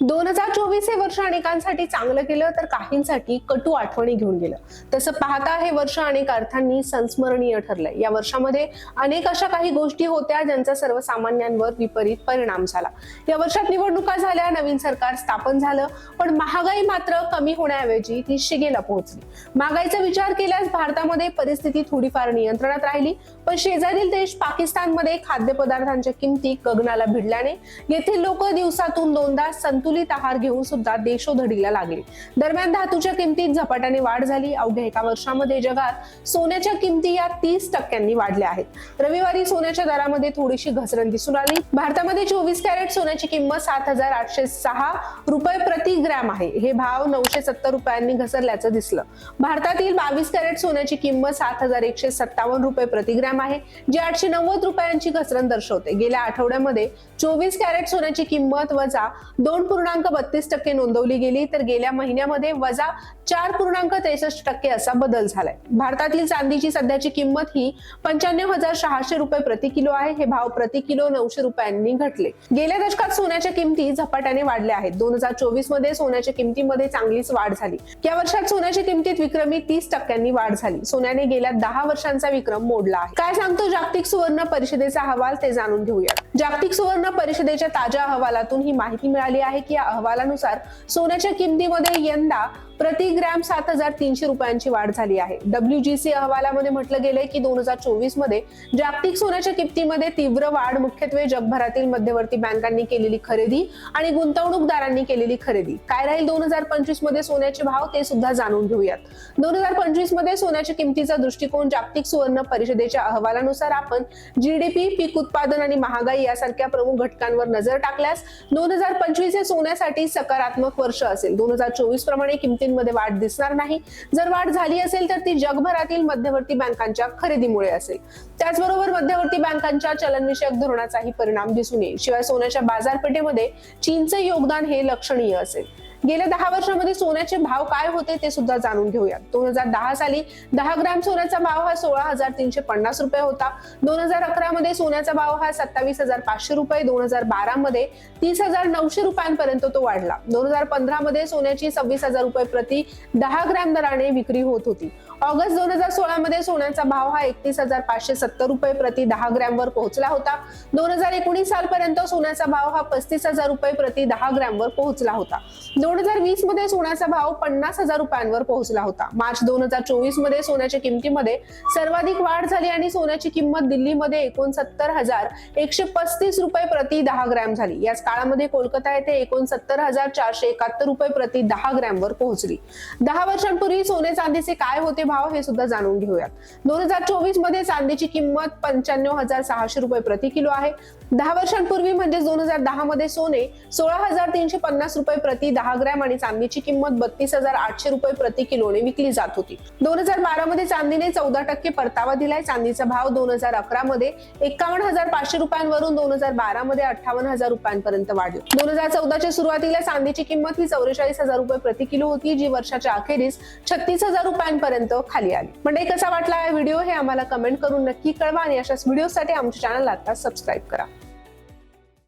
दोन हजार चोवीस हे वर्ष अनेकांसाठी चांगलं केलं तर काहींसाठी कटू आठवणी घेऊन गेलं. तसं पाहता हे वर्ष अनेक अर्थांनी संस्मरणीय ठरलंय. या वर्षामध्ये अनेक अशा काही गोष्टी होत्या ज्यांचा सर्वसामान्यांवर विपरीत परिणाम झाला. या वर्षात निवडणुका झाल्या नवीन सरकार स्थापन झालं पण महागाई मात्र कमी होण्याऐवजी ती शिगेला पोहोचली. महागाईचा विचार केल्यास भारतामध्ये परिस्थिती थोडीफार नियंत्रणात राहिली पण शेजारील देश पाकिस्तानमध्ये खाद्यपदार्थांच्या किमती गगनाला भिडल्याने येथील लोक दिवसातून दोनदा संतुलित आहार घेऊन सुद्धा देशोधडीला लागले. दरम्यान धातूच्या किमतीत झपाट्याने वाढ झाली. अवघ्या एका वर्षामध्ये जगात सोन्याच्या किमती या तीस टक्क्यांनी वाढल्या आहेत. रविवारी सोन्याच्या दरामध्ये थोडीशी घसरण दिसून आली. भारतामध्ये चोवीस कॅरेट सोन्याची किंमत सात हजार आठशे सहा रुपये प्रति ग्रॅम आहे. हे भाव नऊशे सत्तर रुपयांनी घसरल्याचं दिसलं. भारतातील बावीस कॅरेट सोन्याची किंमत सात हजार एकशे सत्तावन्न रुपये प्रतिग्रॅम आहे जी आठशे नव्वद रुपयांची घसरण दर्शवते. गेल्या आठवड्यामध्ये चोवीस कॅरेट सोन्याची किंमत वजा दोन पूर्णांक बत्तीस टक्के नोंदवली गेली तर गेल्या महिन्यामध्ये वजा चार पूर्णांक त्रेसष्ट टक्के असा बदल झालाय. भारतातील चांदीची सध्याची किंमत ही पंच्याण्णव हजार सहाशे रुपये प्रति किलो आहे. हे भाव प्रति किलो नऊशे रुपयांनी घटले. गेल्या दशकात सोन्याच्या किमती झपाट्याने वाढल्या आहेत. दोन हजार चोवीसमध्ये सोन्याच्या किमतीमध्ये चांगलीच वाढ झाली. या वर्षात सोन्याच्या किमतीत विक्रमी तीस टक्क्यांनी वाढ झाली. सोन्याने गेल्या दहा वर्षांचा विक्रम मोडला आहे. काय सांगतो जागतिक सुवर्ण परिषदेचा अहवाल ते जाणून घेऊया. जागतिक सुवर्ण परिषदेच्या ताज्या अहवालातून ही माहिती मिळाली आहे की या अहवालानुसार सोन्याच्या किमतीमध्ये यंदा प्रति ग्रॅम सात हजार तीनशे रुपयांची वाढ झाली आहे. डब्ल्यूजीसी अहवालामध्ये म्हटलं गेलंय की दोन हजार चोवीसमध्ये जागतिक सोन्याच्या किमतीमध्ये तीव्र वाढ मुख्यत्वे जगभरातील मध्यवर्ती बँकांनी केलेली खरेदी आणि गुंतवणूकदारांनी केलेली खरेदी. काय राहील दोन हजार पंचवीसमध्ये सोन्याचे भाव ते सुद्धा जाणून घेऊयात. दोन हजार पंचवीसमध्ये सोन्याच्या किमतीचा दृष्टिकोन जागतिक सुवर्ण परिषदेच्या अहवालानुसार आपण जीडीपी पीक उत्पादन आणि महागाई यासारख्या प्रमुख घटकांवर नजर टाकल्यास दोन हजार पंचवीस हे सोन्यासाठी सकारात्मक वर्ष असेल. दोन हजार चोवीस प्रमाणे किमतींमध्ये वाढ दिसणार नाही. जर वाढ झाली असेल तर ती जगभरातील मध्यवर्ती बँकांच्या खरेदीमुळे असेल. त्याचबरोबर मध्यवर्ती बँकांच्या चलनविषयक धोरणाचाही परिणाम दिसून येईल. शिवाय सोन्याच्या बाजारपेठेमध्ये चीनचे योगदान हे लक्षणीय असेल. गेल्या दहा वर्षामध्ये सोन्याचे भाव काय होते ते सुद्धा जाणून घेऊयात. दोन हजार दहा साली दहा ग्रॅम सोन्याचा भाव हा सोळा हजार तीनशे पन्नास रुपये होता. दोन हजार अकरा मध्ये सोन्याचा भाव हा सत्तावीस हजार पाचशे रुपये दोन हजार बारा मध्ये तीस हजार नऊशे रुपयांपर्यंत तो वाढला. दोन हजार पंधरा मध्ये सोन्याची सव्वीस हजार रुपये प्रति दहा ग्रॅम दराने विक्री होत होती. ऑगस्ट दोन हजार सोळा मध्ये सोन्याचा भाव हा एकतीस हजार पाचशे सत्तर रुपये प्रति दहा ग्रॅम वर पोहोचला होता. दोन हजार एकोणीस सालपर्यंत सोन्याचा भाव हा पस्तीस हजार रुपये प्रति दहा ग्रॅम वर पोहोचला होता. दोन हजार वीसमध्ये सोन्याचा भाव पन्नास हजार रुपयांवर पोहोचला होता. मार्च दोन हजार चोवीसमध्ये सोन्याच्या किमतीमध्ये सर्वाधिक वाढ झाली आणि सोन्याची किंमत दिल्लीमध्ये एकोणसत्तर हजार एकशे पस्तीस रुपये प्रति दहा ग्रॅम झाली. याच काळामध्ये कोलकाता येथे एकोणसत्तर हजार चारशे एकाहत्तर रुपये प्रति दहा ग्रॅम वर पोहोचली. दहा वर्षांपूर्वी सोने चांदीचे काय होते भाव हे सुद्धा जाणून घेऊयात. दोन हजार चोवीसमध्ये चांदीची किंमत पंच्याण्णव हजार सहाशे रुपये प्रति किलो आहे. दहा वर्षांपूर्वी म्हणजे दोन हजार दहा मध्ये सोने सोळा हजार तीनशे पन्नास रुपये प्रति दहा ग्रॅम आणि चांदीची किंमत बत्तीस हजार आठशे रुपये प्रति किलोने विकली जात होती. दोन हजार बारा मध्ये चांदीने चौदा टक्के परतावा दिलाय. चांदीचा भाव दोन हजार अकरा मध्ये एकावन्न हजार पाचशे रुपयांवरून दोन हजार बारा मध्ये अठ्ठावन्न हजार रुपयांपर्यंत वाढली. दोन हजार चौदाच्या सुरुवातीला चांदीची किंमत ही चौवेचाळीस हजार रुपये प्रति किलो होती जी वर्षाच्या अखेरीस छत्तीस हजार रुपयांपर्यंत खाली आली. म्हणजे कसा वाटला हा व्हिडिओ हे आम्हाला कमेंट करून नक्की कळवा आणि अशाच व्हिडिओसाठी आमच्या चॅनलला आता सबस्क्राईब करा.